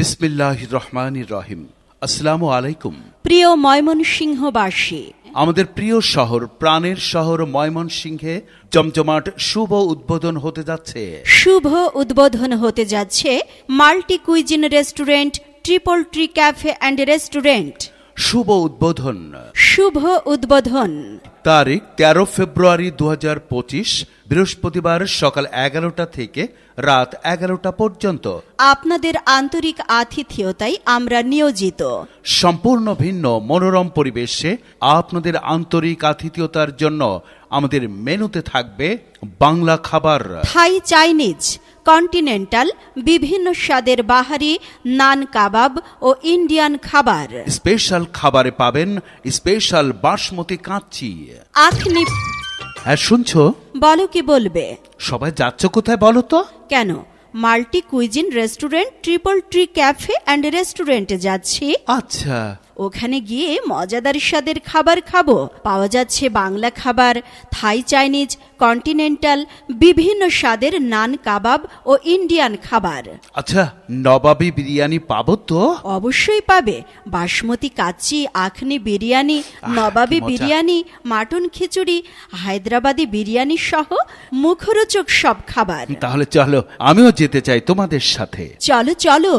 বিসমিল্লাহ রহমান রহিম। আসসালামু আলাইকুম প্রিয় ময়মনসিংহবাসী আমাদের প্রিয় শহর প্রাণের শহর ময়মনসিংহে জমজমাট শুভ উদ্বোধন হতে যাচ্ছে। শুভ উদ্বোধন হতে যাচ্ছে multi cuisine restaurant triple tree cafe and restaurant. শুভ উদ্বোধন। শুভ উদ্বোধন। তারিখ তেরো ফেব্রুয়ারি দু হাজার পঁচিশ বৃহস্পতিবার সকাল এগারোটা থেকে রাত এগারোটা পর্যন্ত। আপনাদের আন্তরিক আতিথেয়তায় আমরা নিয়োজিত। সম্পূর্ণ ভিন্ন মনোরম পরিবেশে আপনাদের আন্তরিক আতিথেয়তার জন্য আমাদের মেনুতে থাকবে বাংলা খাবার। থাই চাইনিজ কন্টিনেন্টাল বিভিন্ন স্বাদের বাহারি নান কাবাব ও ইন্ডিয়ান খাবার। স্পেশাল খাবারে পাবেন স্পেশাল বাসমতি কাচ্চি আখনি হ্যাঁ শুনছো? বলো কি বলবে? সবাই যাচ্ছ কোথায় বলো তো? কেন? Multi cuisine restaurant triple tree cafe and রেস্টুরেন্টে যাচ্ছি। আচ্ছা ওখানে গিয়ে মজাদার স্বাদের খাবার খাব। পাওয়া যাচ্ছে বাংলা খাবার থাই চাইনিজ কন্টিনেন্টাল বিভিন্ন স্বাদের নান কাবাব ও ইন্ডিয়ান খাবার। আচ্ছা নবাবি বিরিয়ানি পাবো তো? অবশ্যই পাবে। বাসমতি কাচ্চি আখনি বিরিয়ানি নবাবি বিরিয়ানি মাটন খিচুড়ি হায়দ্রাবাদি বিরিয়ানি সহ মুখরোচক সব খাবার। তাহলে চলো আমিও যেতে চাই তোমাদের সাথে। চলো চলো।